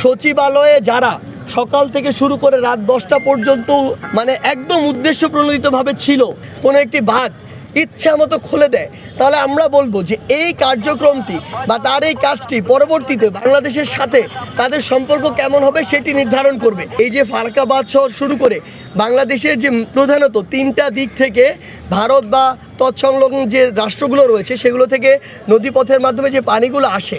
সচিবালয়ে যারা সকাল থেকে শুরু করে রাত দশটা পর্যন্ত মানে একদম উদ্দেশ্য প্রণোদিতভাবে ছিল, কোনো একটি বাদ ইচ্ছা মতো খুলে দেয়, তাহলে আমরা বলব যে এই কার্যক্রমটি বা তার এই কাজটি পরবর্তীতে বাংলাদেশের সাথে তাদের সম্পর্ক কেমন হবে সেটি নির্ধারণ করবে। এই যে ফারাকাবাদ শহর শুরু করে বাংলাদেশের যে প্রধানত তিনটা দিক থেকে ভারত বা তৎসংলগ্ন যে রাষ্ট্রগুলো রয়েছে, সেগুলো থেকে নদীপথের মাধ্যমে যে পানিগুলো আসে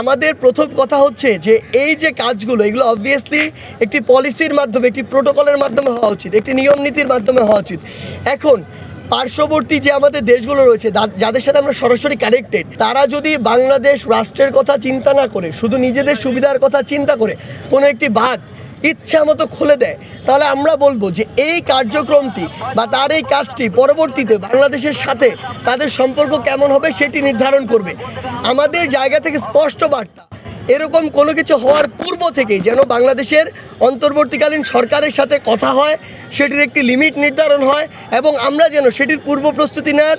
আমাদের প্রথম কথা হচ্ছে যে এই যে কাজগুলো, এগুলো অবভিয়াসলি একটি পলিসির মাধ্যমে, একটি প্রোটোকলের মাধ্যমে হওয়া উচিত, একটি নিয়ম নীতির মাধ্যমে হওয়া উচিত। এখন, পার্শ্ববর্তী যে আমাদের দেশগুলো রয়েছে যাদের সাথে আমরা সরাসরি কানেক্টেড তারা যদি বাংলাদেশ রাষ্ট্রের কথা চিন্তা না করে, শুধু নিজেদের সুবিধার কথা চিন্তা করে, কোনো একটি বাদ ইচ্ছা মতো খুলে দেয়। তাহলে আমরা বলব যে এই কার্যক্রমটি বা তার এই কাজটি পরবর্তীতে বাংলাদেশের সাথে তাদের সম্পর্ক কেমন হবে সেটি নির্ধারণ করবে। আমাদের জায়গা থেকে স্পষ্ট বার্তা, এরকম কোনো কিছু হওয়ার পূর্ব থেকেই যেন বাংলাদেশের অন্তর্বর্তীকালীন সরকারের সাথে কথা হয়, সেটির একটি লিমিট নির্ধারণ হয় এবং আমরা যেন সেটির পূর্ব প্রস্তুতি নেওয়ার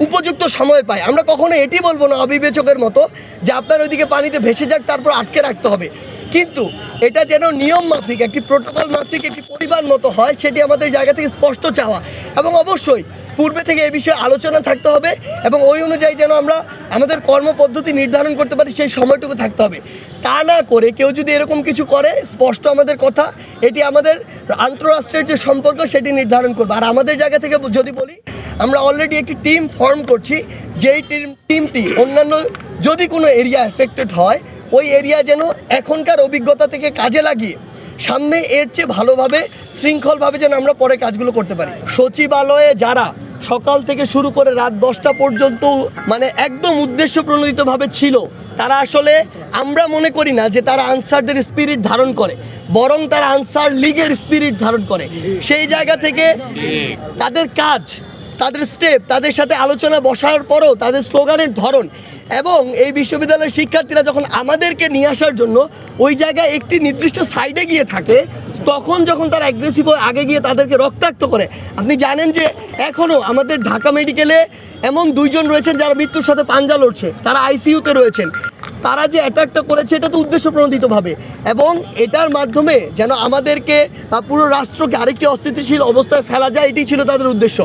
উপযুক্ত সময় পাই আমরা কখনো এটি বলব না অবিবেচকের মতো যে আপনার ওইদিকে পানিতে ভেসে যাক, তারপর আটকে রাখতে হবে। কিন্তু এটা যেন নিয়ম মাফিক, একটি প্রোটোকল মাফিক, একটি পরিবার মতো হয়, সেটি আমাদের জায়গা থেকে স্পষ্ট চাওয়া। এবং অবশ্যই পূর্বে থেকে এই বিষয়ে আলোচনা থাকতে হবে এবং ওই অনুযায়ী যেন আমরা আমাদের কর্মপদ্ধতি নির্ধারণ করতে পারি, সেই সময়টুকু থাকতে হবে। তা না করে কেউ যদি এরকম কিছু করে, স্পষ্ট আমাদের কথা, এটি আমাদের আন্তঃরাষ্ট্রের যে সম্পর্ক, সেটি নির্ধারণ করবে। আর আমাদের জায়গা থেকে যদি বলি আমরা অলরেডি একটি টিম ফর্ম করছি, যেই টিম টিমটি অন্যান্য যদি কোনো এরিয়া এফেক্টেড হয়, ওই এরিয়া যেন এখনকার অভিজ্ঞতা থেকে কাজে লাগিয়ে, সামনে এর চেয়ে ভালোভাবে, শৃঙ্খলভাবে যেন আমরা পরে কাজগুলো করতে পারি। সচিবালয়ে যারা সকাল থেকে শুরু করে রাত দশটা পর্যন্ত মানে একদম উদ্দেশ্য প্রণোদিতভাবে ছিল, তারা আসলে আমরা মনে করি না যে তারা আনসারদের স্পিরিট ধারণ করে, বরং তারা আনসার লিগের স্পিরিট ধারণ করে। সেই জায়গা থেকে তাদের কাজ তাদের স্টেপ তাদের সাথে আলোচনা বসার পরও তাদের স্লোগানের ধরন। এবং এই বিশ্ববিদ্যালয়ের শিক্ষার্থীরা যখন আমাদেরকে নিয়ে আসার জন্য ওই জায়গায় একটি নির্দিষ্ট সাইডে গিয়ে থাকে, তখন যখন তারা অ্যাগ্রেসিভ হয়ে আগে গিয়ে তাদেরকে রক্তাক্ত করে, আপনি জানেন যে এখনও আমাদের ঢাকা মেডিকেলে এমন দুইজন রয়েছেন যারা মৃত্যুর সাথে পাঞ্জা লড়ছে, তারা আইসিইউতে রয়েছেন। তারা যে অ্যাটাকটা করেছে, এটা তো উদ্দেশ্য প্রণোদিতভাবে। এবং এটার মাধ্যমে যেন আমাদেরকে বা পুরো রাষ্ট্রকে আরেকটি অস্থিতিশীল অবস্থায় ফেলা যায় এটি ছিল তাদের উদ্দেশ্য।